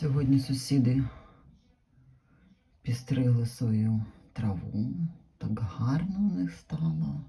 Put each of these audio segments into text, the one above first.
Сьогодні сусіди підстригли свою траву. Так гарно у них стало.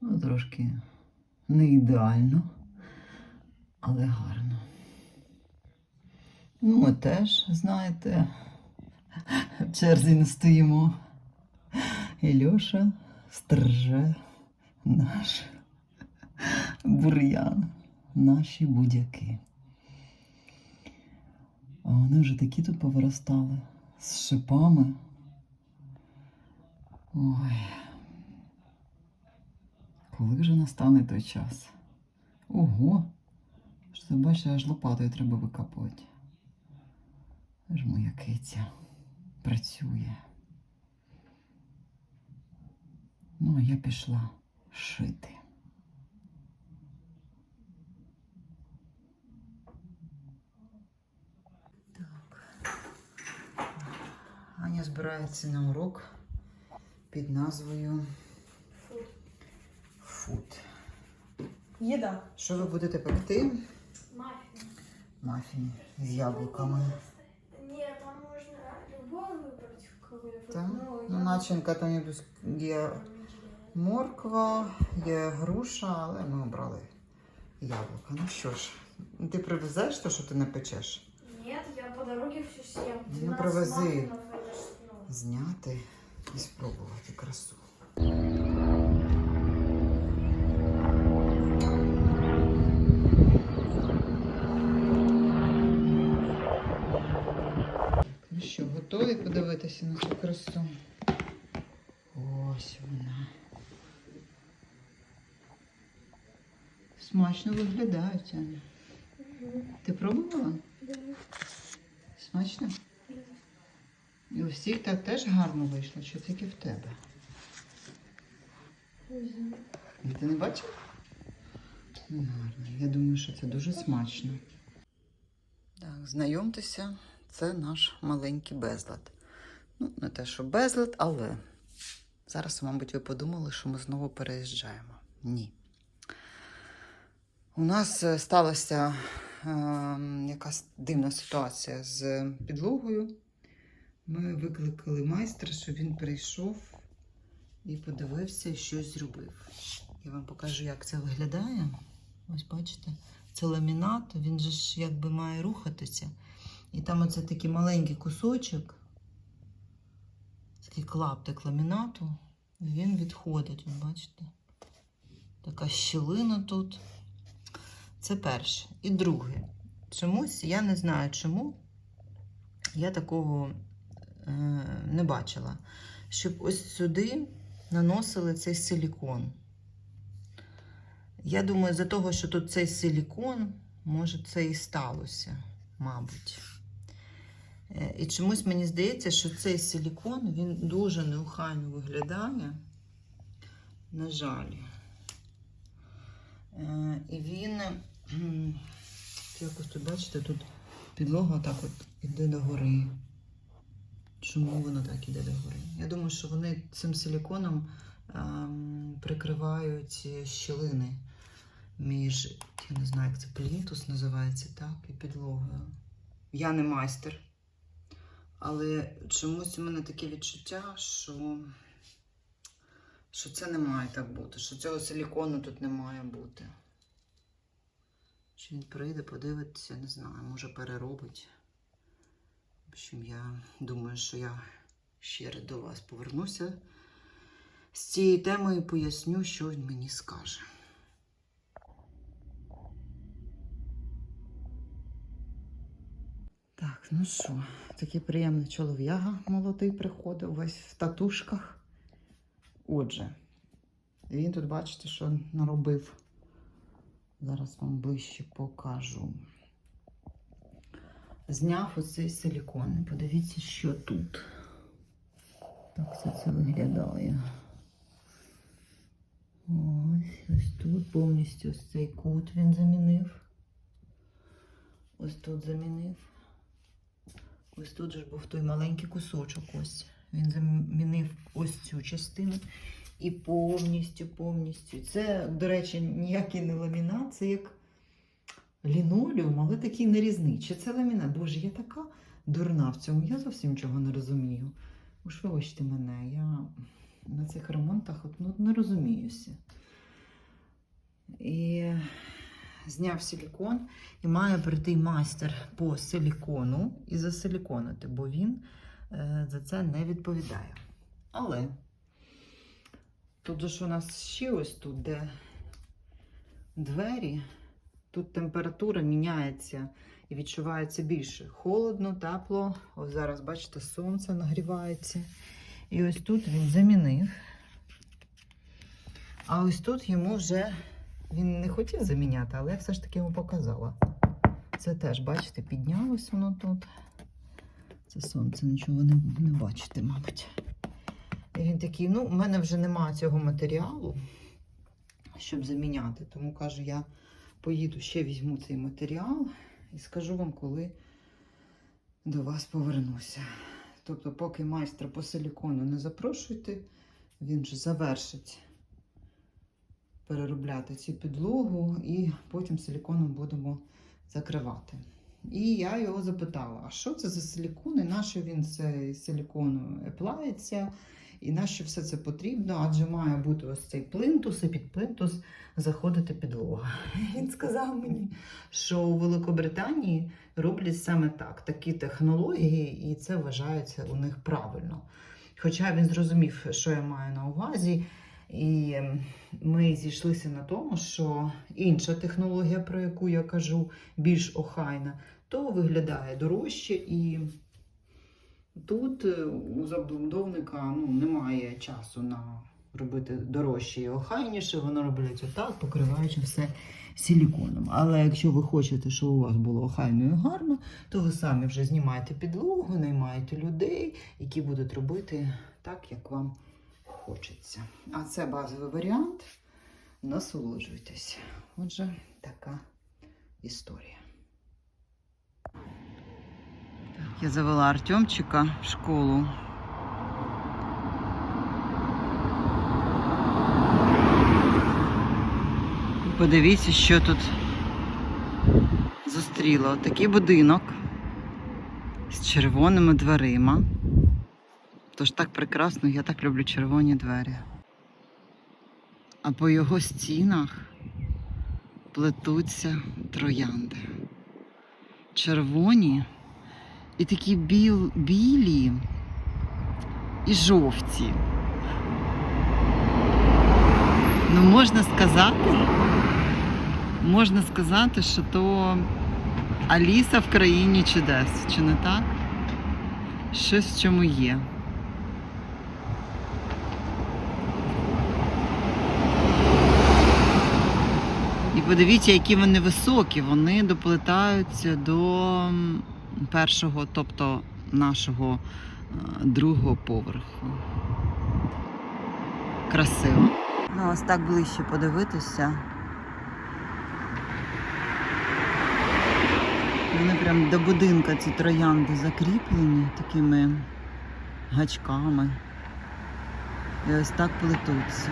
Ну, трошки не ідеально, але гарно. Ну, ми теж, знаєте, в черзі не стоїмо. І Льоша стриже наш бур'ян, наші будяки. А вони вже такі тут повиростали з шипами. Ой. Коли вже настане той час? Ого! Що це бачиш, аж лопатою треба викапувати. Аж моя киця працює. Ну, а я пішла шити. Аня збирається на урок під назвою Фуд. Еда. Що ви будете пекти? Маффин. Мафін з яблуками. Нет, там можно любой выбрать какой-то. Так? Ну, Ну, я- начинка там є, є морква, є груша, але ми обрали яблука. Ну що ж, ти привезеш те, що ти напечеш? Нет, я по дороге все съем. Ну, 12 привози. маффинов, это ж, ну, Зняти і спробувати красу. Ну що, готові подивитися на цю красу? Ось вона. Смачно виглядають, Аня. Ти пробувала? Смачно? І у всіх так теж гарно вийшло, що тільки в тебе. Ти не бачив? Гарно. Я думаю, що це дуже смачно. Так, знайомтеся, це наш маленький безлад. Ну, не те, що безлад, але зараз, мабуть, ви подумали, що ми знову переїжджаємо. Ні. У нас е, сталася е, якась дивна ситуація з підлогою. Ми викликали майстра, щоб він прийшов і подивився щось зробив. Я вам покажу, як це виглядає. Ось бачите, це ламінат, він же ж якби має рухатися. І там оце такий маленький кусочок, такий клаптик ламінату, він відходить, от бачите? Така щілина тут. Це перше. І друге. Чомусь, я не знаю чому, я такого не бачила, щоб ось сюди наносили цей силікон. Я думаю, за того, що тут цей силікон, може, це і сталося, мабуть. Е, І чомусь мені здається, що цей силікон він дуже неухайно виглядає. На жаль. Е, І він якось тут, бачите, тут підлога так от іде догори. Чому воно так іде догори? Я думаю, що вони цим силіконом ем, прикривають щілини між, я не знаю, як це плінтус називається, так, і підлогою. Я не майстер, але чомусь у мене таке відчуття, що, що це не має так бути, що цього силікону тут не має бути. Чи він прийде, подивиться, не знаю, може переробить. Общем, я думаю, що я ще раз до вас повернуся з цією темою і поясню, що він мені скаже. Так, ну що, такий приємний чолов'яга молодий приходив весь в татушках. Отже, він тут, бачите, що наробив. Зараз вам ближче покажу. Зняв оцей силікон. Подивіться, що тут. Так все це виглядає. Ось, ось тут повністю ось цей кут він замінив. Ось тут замінив. Ось тут ж був той маленький кусочок. Ось. Він замінив ось цю частину. І повністю, повністю. Це, до речі, ніякий не ламінат, це як лінолеум, але такий нарізний. Чи це ламінат? Боже, я така дурна в цьому. Я зовсім нічого не розумію. Уж вибачте мене, я на цих ремонтах от, ну, не розуміюся. І зняв силікон, і має прийти майстер по силікону і засиліконити, бо він е, за це не відповідає. Але тут же ж у нас ще ось тут, де двері, тут температура міняється і відчувається більше. Холодно, тепло. Ось зараз, бачите, сонце нагрівається. І ось тут він замінив. А ось тут йому вже він не хотів заміняти, але я все ж таки йому показала. Це теж, бачите, піднялось воно тут. Це сонце, нічого не, не бачите, мабуть. І він такий: ну, у мене вже немає цього матеріалу, щоб заміняти. Тому кажу, я поїду ще візьму цей матеріал і скажу вам, коли до вас повернуся. Тобто, поки майстра по силікону не запрошуйте, він же завершить переробляти цю підлогу і потім силіконом будемо закривати. І я його запитала: а що це за силікон, і на що він цей силікон еплається, і на що все це потрібно? Адже має бути ось цей плинтус, і під плинтус заходити підлога. Він сказав мені, що у Великобританії роблять саме так, такі технології, і це вважається у них правильно. Хоча він зрозумів, що я маю на увазі, і ем, ми зійшлися на тому, що інша технологія, про яку я кажу, більш охайна, то виглядає дорожче і. Тут е, у забудовника ну, немає часу на робити дорожче і охайніше, воно роблять отак, покриваючи все силіконом. Але якщо ви хочете, щоб у вас було охайно і гарно, то ви самі вже знімаєте підлогу, наймаєте людей, які будуть робити так, як вам хочеться. А це базовий варіант. Насолоджуйтесь. Отже, така історія. Я завела Артемчика в школу. Подивіться, що тут зустріло. Такий будинок з червоними дверима. Тож так прекрасно, я так люблю червоні двері. А по його стінах плетуться троянди. Червоні і такі біл, білі і жовті. Ну, можна сказати, можна сказати, що то Аліса в країні чудес, чи не так? Щось в чому є. І подивіться, які вони високі. Вони доплетаються до першого, тобто нашого е, другого поверху. Красиво. Ну, ось так ближче подивитися. Вони прям до будинка ці троянди закріплені такими гачками. І ось так плетуться.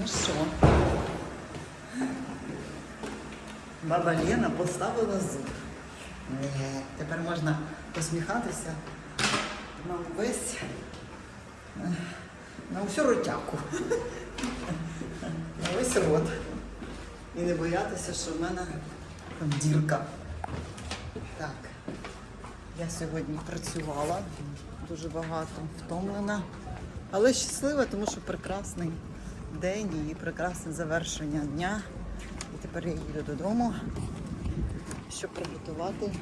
Ну що? Баба Лена поставила зуб. Е, Тепер можна посміхатися на весь е, на всю ротяку. На весь рот. І не боятися, що в мене там дірка. Так. Я сьогодні працювала дуже багато, втомлена, але щаслива, тому що прекрасний день і прекрасне завершення дня. І тепер я їду додому, щоб приготувати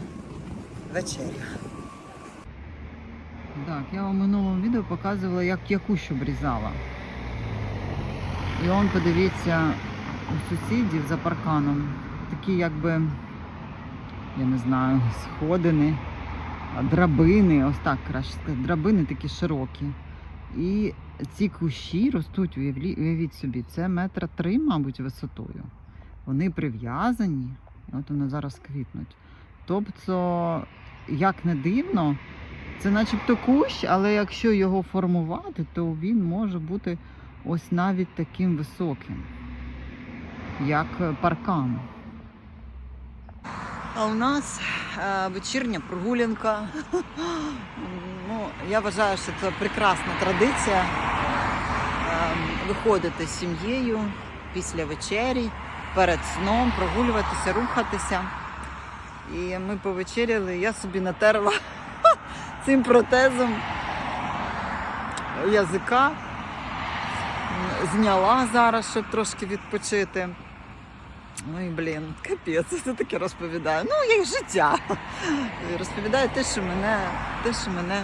вечерю. Так, я вам у минулому відео показувала, як якущу обрізала. І он, подивіться, у сусідів за парканом такі якби, я не знаю, сходини драбини, ось так краще сказати, драбини такі широкі. І ці кущі ростуть, уявіть собі, це метра три, мабуть, висотою. Вони прив'язані, от вони зараз квітнуть. Тобто, як не дивно, це начебто кущ, але якщо його формувати, то він може бути ось навіть таким високим, як паркан. А у нас е, вечірня прогулянка. Ну, я вважаю, що це прекрасна традиція е, виходити з сім'єю після вечері, перед сном, прогулюватися, рухатися. І ми повечеряли, я собі натерла цим протезом язика. Зняла зараз, щоб трошки відпочити. Ну і блін, капець, це таке розповідаю. Ну, як життя. Розповідаю те, що мене, те, що мене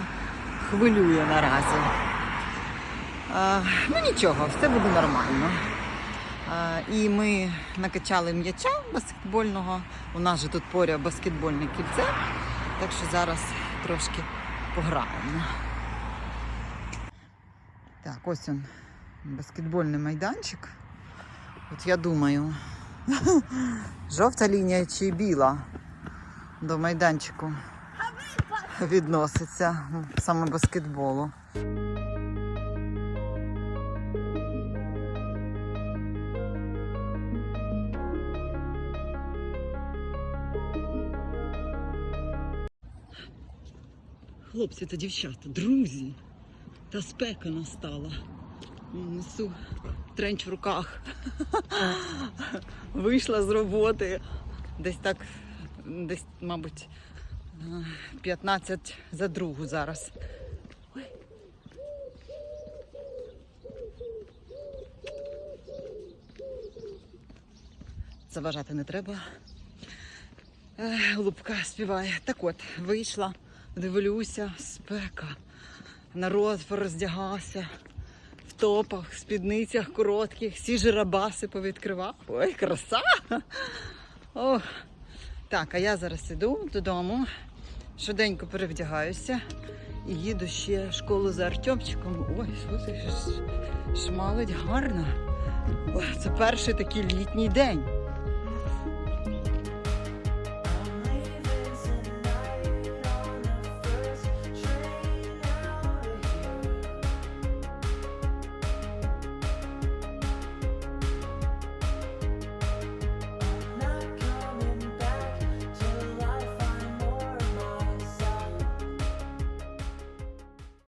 хвилює наразі. А, ну нічого, все буде нормально. А, і ми накачали м'яча баскетбольного. У нас же тут поряд баскетбольне кільце. Так що зараз трошки пограємо. Так, ось він, баскетбольний майданчик. От я думаю, жовта лінія чи біла до майданчику відноситься саме баскетболу. Хлопці та дівчата, друзі, та спека настала. Несу тренч в руках. Вийшла з роботи. Десь так, десь, мабуть, 15 за другу зараз. Заважати не треба. Голубка співає. Так от, вийшла, дивлюся, спека. Народ пороздягався в топах, в спідницях коротких, всі жирабаси повідкривав. Ой, краса! Ох. Так, а я зараз іду додому, швиденько перевдягаюся і їду ще в школу за Артемчиком. Ой, слухай, ш- шмалить гарно. Це перший такий літній день.